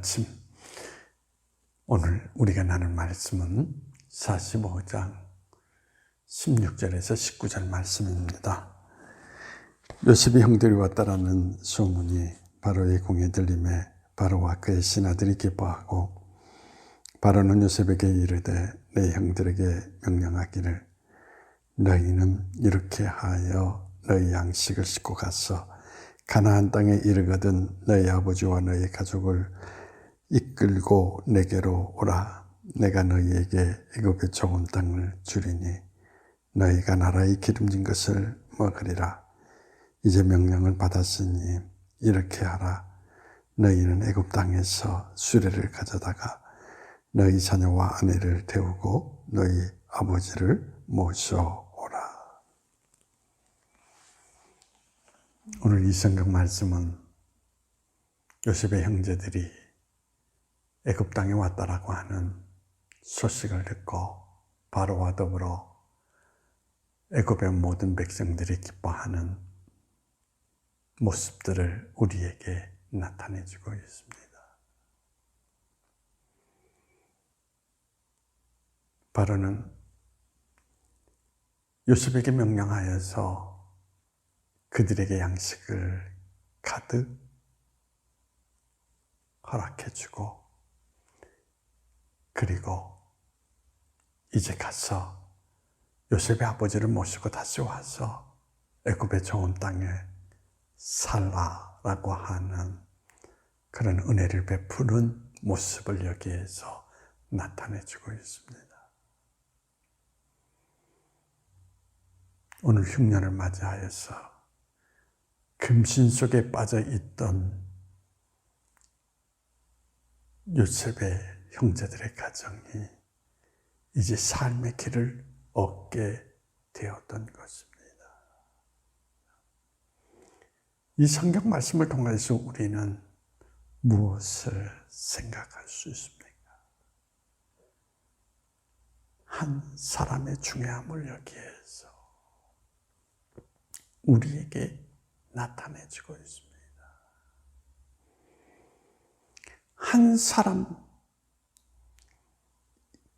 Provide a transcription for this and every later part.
아침 오늘 우리가 나눌 말씀은 45장 16절에서 19절 말씀입니다. 요셉이 형들이 왔다라는 소문이 바로의 공에 들림에 바로와 그의 신하들이 기뻐하고 바로는 요셉에게 이르되 내 형들에게 명령하기를 너희는 이렇게 하여 너희 양식을 싣고 가서 가나안 땅에 이르거든 너희 아버지와 너희 가족을 이끌고 내게로 오라. 내가 너희에게 애굽의 좋은 땅을 주리니 너희가 나라의 기름진 것을 먹으리라. 이제 명령을 받았으니 이렇게 하라. 너희는 애굽 땅에서 수레를 가져다가 너희 자녀와 아내를 태우고 너희 아버지를 모셔오라. 오늘 이 성경 말씀은 요셉의 형제들이 애굽 땅에 왔다라고 하는 소식을 듣고 바로와 더불어 애굽의 모든 백성들이 기뻐하는 모습들을 우리에게 나타내 주고 있습니다. 바로는 요셉에게 명령하여서 그들에게 양식을 가득 허락해 주고 그리고 이제 가서 요셉의 아버지를 모시고 다시 와서 애굽의 좋은 땅에 살라라고 하는 그런 은혜를 베푸는 모습을 여기에서 나타내 주고 있습니다. 오늘 흉년을 맞이하여서 금신 속에 빠져 있던 요셉의 형제들의 가정이 이제 삶의 길을 얻게 되었던 것입니다. 이 성경 말씀을 통해서 우리는 무엇을 생각할 수 있습니까? 한 사람의 중요함을 여기에서 우리에게 나타내주고 있습니다. 한 사람,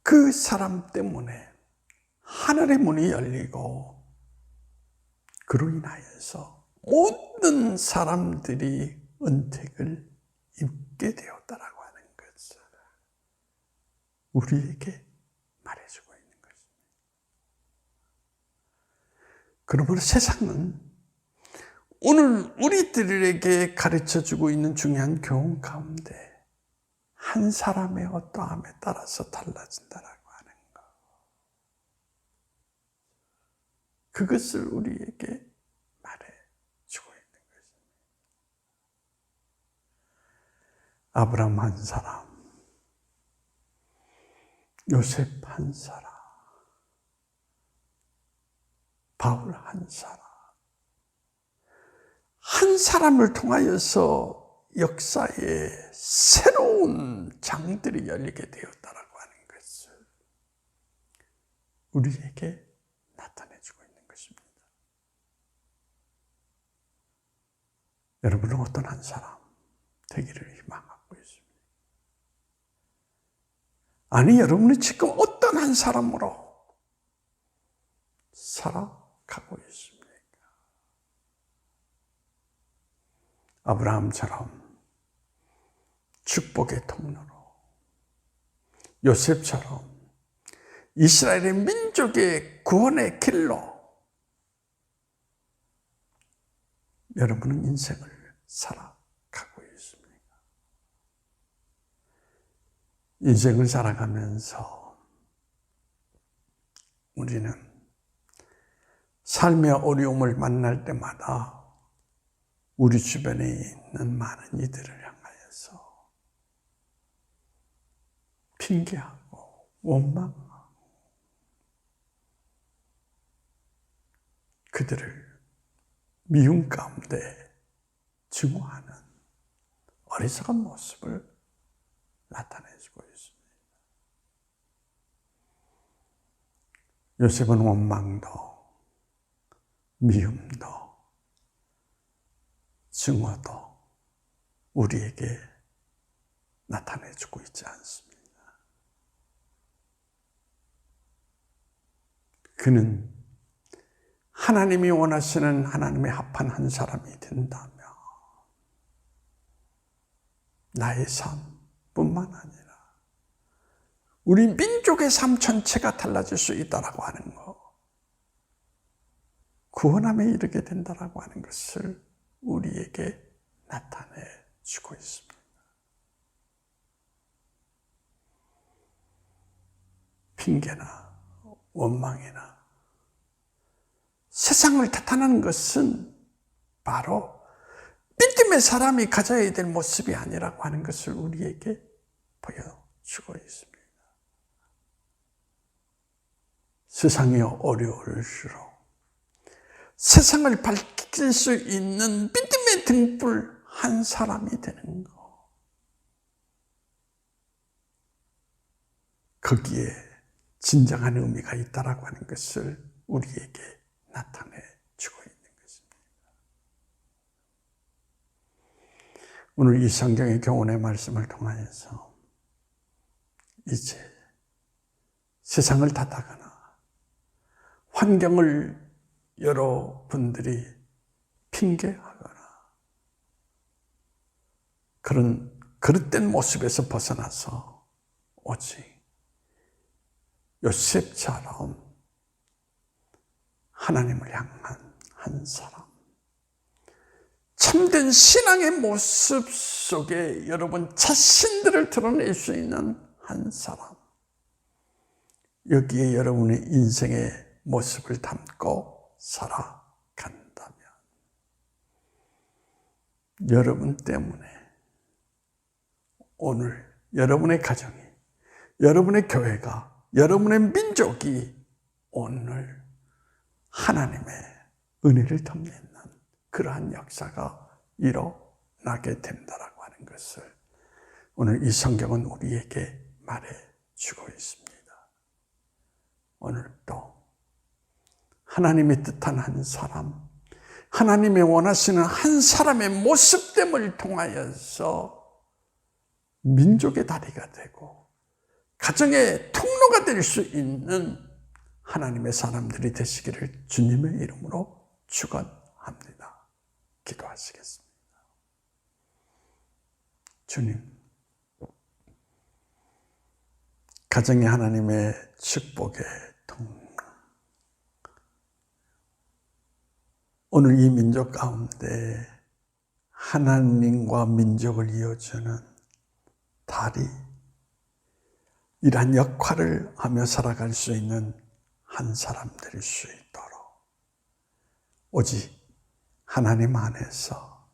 그 사람 때문에 하늘의 문이 열리고 그로 인하여서 모든 사람들이 은택을 입게 되었다라고 하는 것을 우리에게 말해주고 있는 것입니다. 그러므로 세상은 오늘 우리들에게 가르쳐 주고 있는 중요한 교훈 가운데 한 사람의 어떠함에 따라서 달라진다라고 하는 것. 그것을 우리에게 말해 주고 있는 것입니다. 아브라함 한 사람, 요셉 한 사람, 바울 한 사람, 한 사람을 통하여서 역사에 새로운 장들이 열리게 되었다라고 하는 것을 우리에게 나타내주고 있는 것입니다. 여러분은 어떤 한 사람 되기를 희망하고 있습니다. 아니, 여러분이 지금 어떤 한 사람으로 살아가고 있습니까? 아브라함처럼 축복의 통로로 요셉처럼 이스라엘의 민족의 구원의 길로 여러분은 인생을 살아가고 있습니다. 인생을 살아가면서 우리는 삶의 어려움을 만날 때마다 우리 주변에 있는 많은 이들을 향하여서 핑계하고 원망하고 그들을 미움 가운데 증오하는 어리석은 모습을 나타내주고 있습니다. 요셉은 원망도 미움도 증오도 우리에게 나타내주고 있지 않습니다. 그는 하나님이 원하시는 하나님의 합한 한 사람이 된다면 나의 삶뿐만 아니라 우리 민족의 삶 전체가 달라질 수 있다라고 하는 것, 구원함에 이르게 된다라고 하는 것을 우리에게 나타내 주고 있습니다. 핑계나 원망이나 세상을 탓하는 것은 바로 믿음의 사람이 가져야 될 모습이 아니라고 하는 것을 우리에게 보여주고 있습니다. 세상이 어려울수록 세상을 밝힐 수 있는 믿음의 등불 한 사람이 되는 것. 거기에 진정한 의미가 있다라고 하는 것을 우리에게 나타내 주고 있는 것입니다. 오늘 이 성경의 교훈의 말씀을 통하여서 이제 세상을 탓하거나 환경을 여러분들이 핑계하거나 그런 그릇된 모습에서 벗어나서 오직 요셉처럼 하나님을 향한 한 사람. 참된 신앙의 모습 속에 여러분 자신들을 드러낼 수 있는 한 사람. 여기에 여러분의 인생의 모습을 담고 살아간다면 여러분 때문에 오늘 여러분의 가정이, 여러분의 교회가 여러분의 민족이 오늘 하나님의 은혜를 덤내는 그러한 역사가 일어나게 된다라고 하는 것을 오늘 이 성경은 우리에게 말해 주고 있습니다. 오늘 또 하나님의 뜻한 한 사람, 하나님의 원하시는 한 사람의 모습됨을 통하여서 민족의 다리가 되고 가정의 통로 가될수 있는 하나님의 사람들이 되시기를 주님의 이름으로 축원합니다. 기도하시겠습니다. 주님, 가정의 하나님의 축복의 통로. 오늘 이 민족 가운데 하나님과 민족을 이어주는 다리, 이러한 역할을 하며 살아갈 수 있는 한 사람 될 수 있도록 오직 하나님 안에서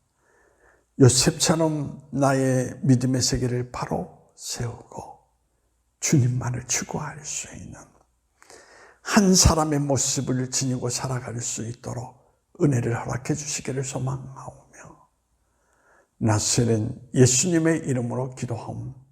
요셉처럼 나의 믿음의 세계를 바로 세우고 주님만을 추구할 수 있는 한 사람의 모습을 지니고 살아갈 수 있도록 은혜를 허락해 주시기를 소망하오며 나스는 예수님의 이름으로 기도하옵니다.